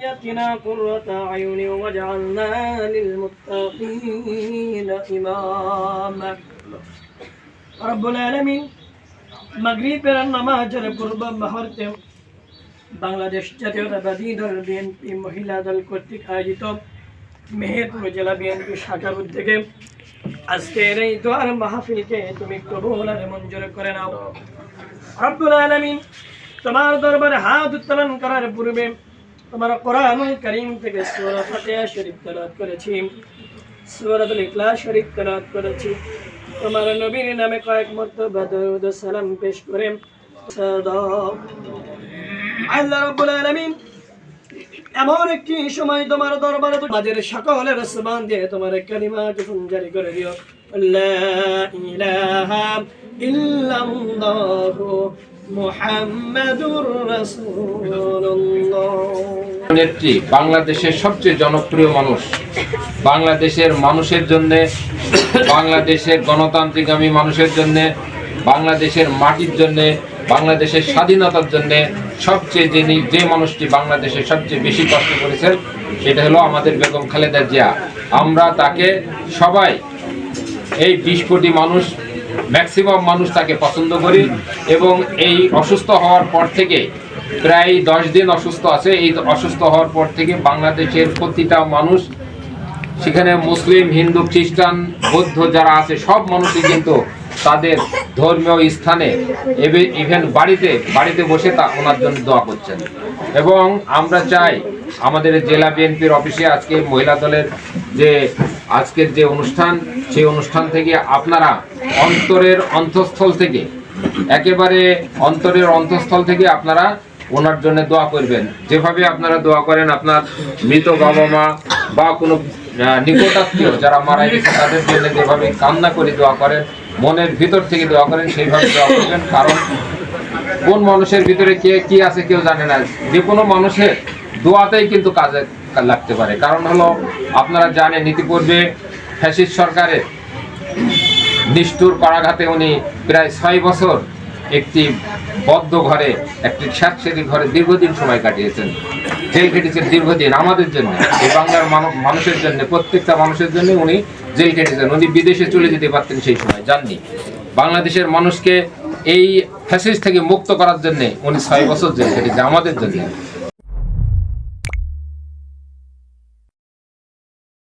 ذريتنا قرة أعين واجعلنا للمتقين إماما رب العالمين মাগরিবের নামাজের পূর্ব মুহূর্তে বাংলাদেশ জাতীয়তাবাদী দল বিএনপি মহিলা দল কর্তৃক আয়োজিত মেহেরপুর জেলা বিএনপি শাখার উদ্যোগে আজকের এই দোয়ার মাহফিলকে তুমি কবুল আর মঞ্জুর করে নাও রব্বুল আলামিন তোমার দরবারে হাত উত্তোলন করার পূর্বে তোমার কোরআনুল করিম থেকে সূরা শরীফ করেছি। সূরাতুল ইখলাস শরীফ করেছি। তোমার নবীর নামে কয়েক মর্তবা দরুদ সালাম পেশ করে। আল্লাহ রাব্বুল আলামিন এমন একটি সময় তোমার দরবারে তোমাদের সকলের সমান দিয়ে তোমার কালিমা যখন জারি করে দিও। লা ইলাহা মুহাম্মাদুর রাসূলুল্লাহ। নেত্রী বাংলাদেশের সবচেয়ে জনপ্রিয় মানুষ। বাংলাদেশের মানুষের জন্য, বাংলাদেশের গণতান্ত্রিকামী মানুষের জন্য, বাংলাদেশের মাটির জন্য, বাংলাদেশের স্বাধীনতার জন্য সবচেয়ে যিনি যে মানুষটি বাংলাদেশে সবচেয়ে বেশি কষ্ট করেছেন, সেটা হলো আমাদের বেগম খালেদা জিয়া। আমরা তাকে সবাই এই বিশ কোটি মানুষ ম্যাক্সিমাম মানুষ তাকে পছন্দ করি এবং এই অসুস্থ হওয়ার পর থেকে প্রায় দশ দিন অসুস্থ আছে। এই অসুস্থ হওয়ার পর থেকে বাংলাদেশের প্রতিটা মানুষ, সেখানে মুসলিম, হিন্দু, খ্রিস্টান, বৌদ্ধ যারা আছে, সব মানুষই কিন্তু তাদের ধর্মীয় স্থানে ইভেন বাড়িতে বাড়িতে বসে তা ওনার জন্য দোয়া করছেন। এবং আমরা চাই আমাদের জেলা বিএনপির অফিসে আজকে মহিলা দলের যে আজকের যে অনুষ্ঠান, সেই অনুষ্ঠান থেকে আপনারা অন্তরের অন্তঃস্থল থেকে, একেবারে অন্তরের অন্তঃস্থল থেকে আপনারা ওনার জন্য দোয়া করবেন। যেভাবে আপনারা দোয়া করেন, আপনার মৃত বাবা মা বা কোনো নিকটাত্মীয় যারা মারা গেছে, তাদের জন্য যেভাবে কান্না করে দোয়া করেন, মনের ভিতর থেকে দোয়া করেন, সেইভাবে দোয়া করবেন। কারণ কোন মানুষের ভিতরে কে, কি আছে কেউ জানে না। যে কোনো মানুষের দোয়াতেই কিন্তু কাজে লাগতে পারে। কারণ হলো, আপনারা জানেন, ইতিপূর্বে ফ্যাসিস্ট সরকারের নিষ্ঠুর করাঘাতে উনি প্রায় ছয় বছর একটি বদ্ধ ঘরে, একটি স্যাঁতসেরি ঘরে দীর্ঘদিন সময় কাটিয়েছেন। জেল কেটেছেন দীর্ঘদিন আমাদের জন্য, এই বাংলার মানুষের জন্য, প্রত্যেকটা মানুষের জন্য উনি জেল কেটেছেন উনি বিদেশে চলে যেতে পারতেন সেই সময়, যাননি। বাংলাদেশের মানুষকে এই ফ্যাসিস থেকে মুক্ত করার জন্যে উনি ছয় বছর জেল কেটেছে আমাদের জন্য।